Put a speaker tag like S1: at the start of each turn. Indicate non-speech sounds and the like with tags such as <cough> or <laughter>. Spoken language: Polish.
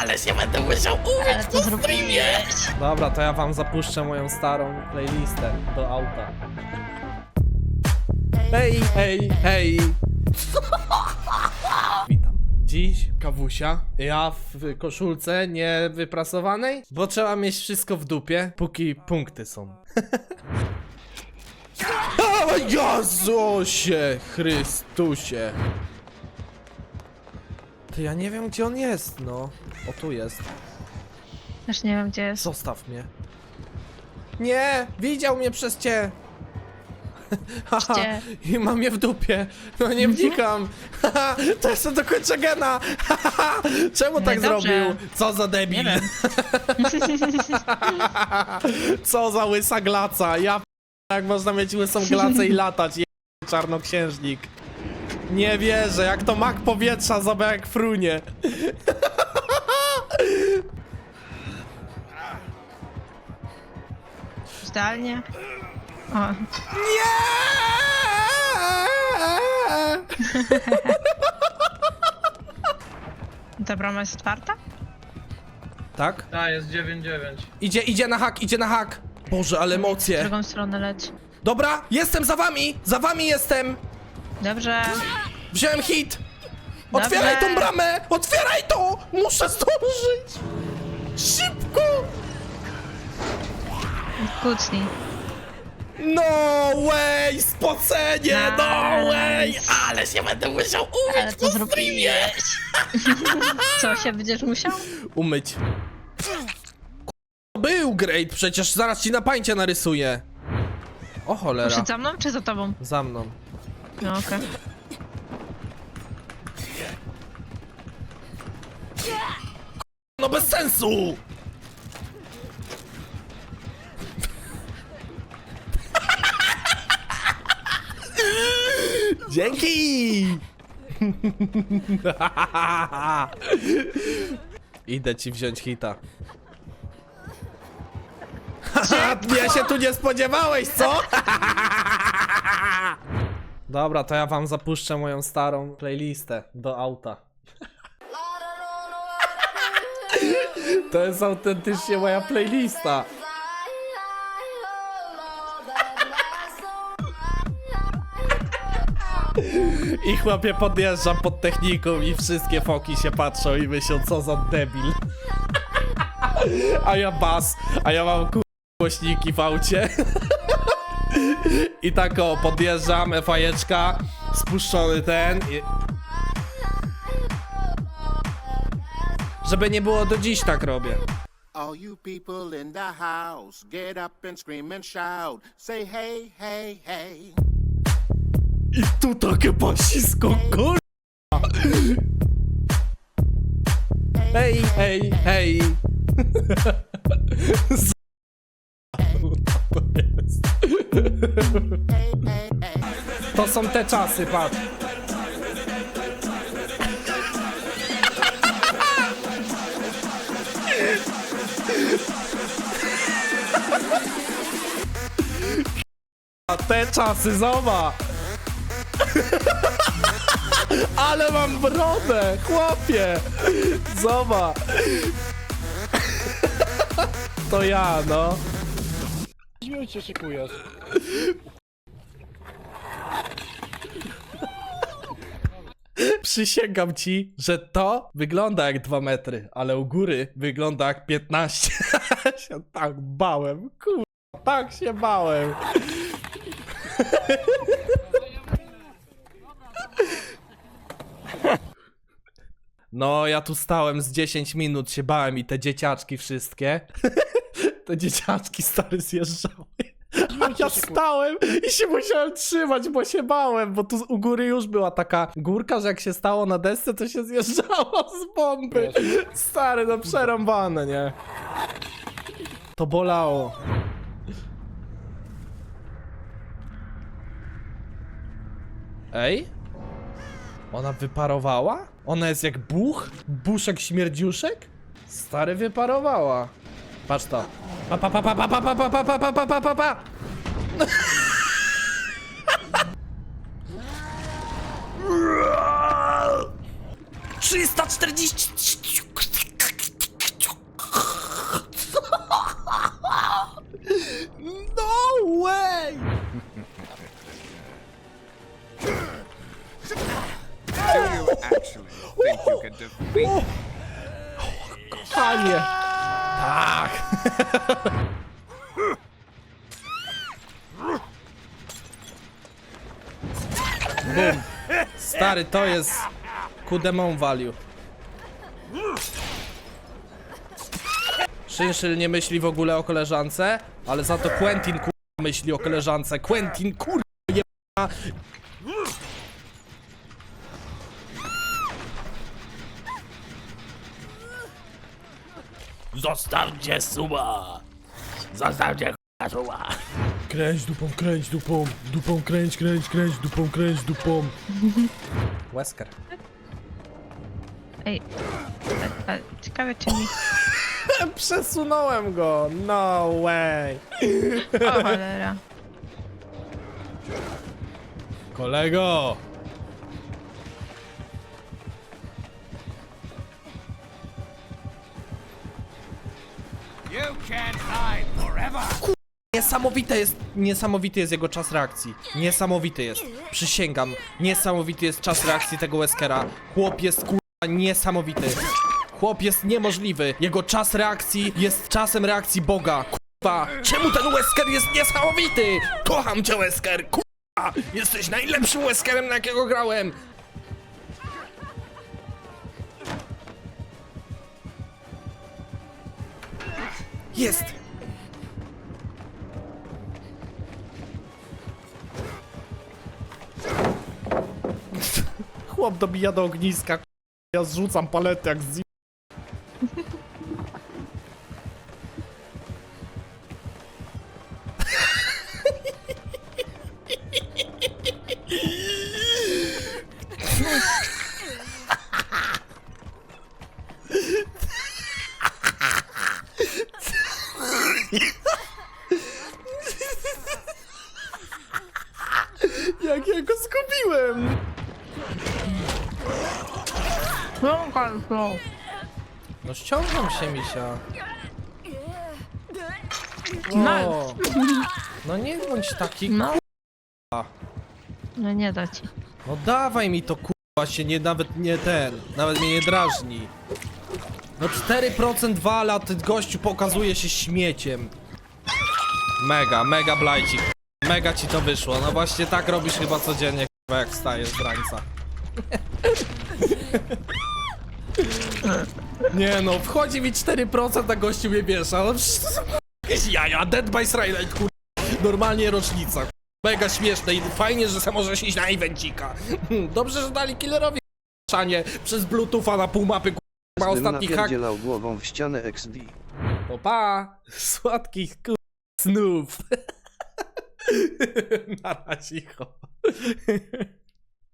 S1: ale się będę musiał
S2: Ale
S1: umyć
S2: to zrobiłeś.
S3: Dobra, to ja wam zapuszczę moją starą playlistę do auta. Hej, hej, hej! <laughs> Witam. Dziś kawusia. Ja w koszulce niewyprasowanej, bo trzeba mieć wszystko w dupie, póki punkty są. <laughs> o Jezusie Chrystusie! To ja nie wiem gdzie on jest, no. O tu jest.
S2: Też nie wiem gdzie jest.
S3: Zostaw mnie. Nie! Widział mnie przez cię! <laughs> Haha,
S2: Gdzie?
S3: i mam je w dupie. No nie wnikam. Haha, to jest do końca gena. Haha, Czemu tak
S2: dobrze.
S3: zrobił? Co za debil.
S2: Nie wiem. <laughs>
S3: Co za łysa glaca. Ja p- jak można mieć łysą glacę i latać. Je czarnoksiężnik. Nie wierzę, jak to mak powietrza, zobacz jak frunie.
S2: Zdalnie. O,
S3: Nie!
S2: ta brama jest otwarta?
S3: Tak?
S4: Ta, jest 9-9.
S3: Idzie, idzie na hak, idzie na hak. Boże, ale
S2: W
S3: emocje.
S2: drugą stronę leci.
S3: Dobra, jestem za wami! Za wami jestem!
S2: Dobrze.
S3: Wziąłem hit! Otwieraj
S2: Dobrze.
S3: tą bramę! Otwieraj to! Muszę zdążyć! Szybko!
S2: Kucnij.
S3: No way! Spocenie! No
S2: Nice.
S3: way! Ale się będę musiał umyć
S2: to
S3: po streamie!
S2: zrobiłeś. <laughs> Co się będziesz musiał?
S3: Umyć. Był great, przecież zaraz ci na pańcie narysuję. O cholera.
S2: Przed za mną czy za tobą?
S3: Za mną.
S2: No okej.
S3: No bez sensu! Dzięki! Idę ci wziąć hita. <laughs> Mnie się tu nie spodziewałeś, co? <laughs> Dobra, to ja wam zapuszczę moją starą playlistę do auta. To jest autentycznie moja playlista. I chłopie podjeżdżam pod techniką i wszystkie foki się patrzą i myślą, co za debil. A ja bas, a ja mam głośniki w aucie. I tak o, podjeżdżam, fajeczka, spuszczony ten. I... Żeby nie było do dziś tak robię.
S5: All you people in the house, get up and scream and shout. Say hey, hey, hey.
S3: I tu takie pasisko, kur... Hej, hej, hej. <laughs> są te czasy, patrz. A <laughs> te czasy, zobacz. <laughs> Ale mam brodę, chłopie! Zobacz! <laughs> To ja, no.
S4: Zmiłuj się szykujesz.
S3: Przysięgam ci, że to wygląda jak 2 metry, ale u góry wygląda jak 15. się <laughs> tak bałem, kurwa, tak się bałem. <laughs> No, ja tu stałem z 10 minut, się bałem i te dzieciaczki wszystkie. <laughs> te dzieciaczki stary zjeżdżały. Ja stałem i się musiałem trzymać, bo się bałem, bo tu u góry już była taka górka, że jak się stało na desce, to się zjeżdżało z bomby. Stary, no przerąbane, nie? To bolało. Ej? Ona wyparowała? Ona jest jak buch? Buszek śmierdziuszek? Stary wyparowała. Patrz to. Pa pa pa pa pa pa pa pa pa pa pa pa pa pa Trzysta czterdzieści... No way! Do you actually think you can defeat Panie! Tak! Bum. Stary, to jest kudemon value. Szynszyl nie myśli w ogóle o koleżance, ale za to Quentin kur... myśli o koleżance. Quentin kur... jebana.
S1: Zostawcie suba! Zostawcie suba!
S3: Kręć dupą, kręć dupą, dupą kręć, kręć, kręć, dupą kręć dupą. Wesker.
S2: Ej, a, a, ciekawe czy mi... <laughs>
S3: Przesunąłem go, no way.
S2: O cholera.
S3: Kolego! Niesamowite jest, niesamowity jest jego czas reakcji. Niesamowity jest. Przysięgam. Niesamowity jest czas reakcji tego Weskera. Chłop jest kurwa niesamowity. Chłop jest niemożliwy. Jego czas reakcji jest czasem reakcji Boga. Kurwa, czemu ten Wesker jest niesamowity? Kocham cię Wesker, kurwa! Jesteś najlepszym Weskerem na jakiego grałem. Jest! Chłop dobija do ogniska. Ja zrzucam paletę jak z... Jak ja go zgubiłem!
S2: No, no.
S3: No ściągam się, misia.
S2: No.
S3: No nie bądź taki
S2: No.
S3: k***a.
S2: No nie da ci.
S3: No dawaj mi to kurwa się nie nawet nie ten, nawet mnie nie drażni. No 4% wala, ty gościu pokazuje się śmieciem. Mega, mega blajcik. Mega ci to wyszło. No właśnie tak robisz chyba codziennie, kurwa, jak wstajesz z rańca. Nie no, wchodzi mi 4%, a gościu mnie wiesza. No przecież to są jakieś jaja. Dead by Straylight, kurwa. Normalnie rocznica. Mega śmieszne i fajnie, że se możesz iść na evencika. <laughs> Dobrze, że dali killerowi szanie przez bluetootha na pół mapy
S6: Zdym
S3: ostatni hak.
S6: napierdzielał głową w ścianę XD.
S3: To pa! Słodkich kur... snów. <laughs> Na razie.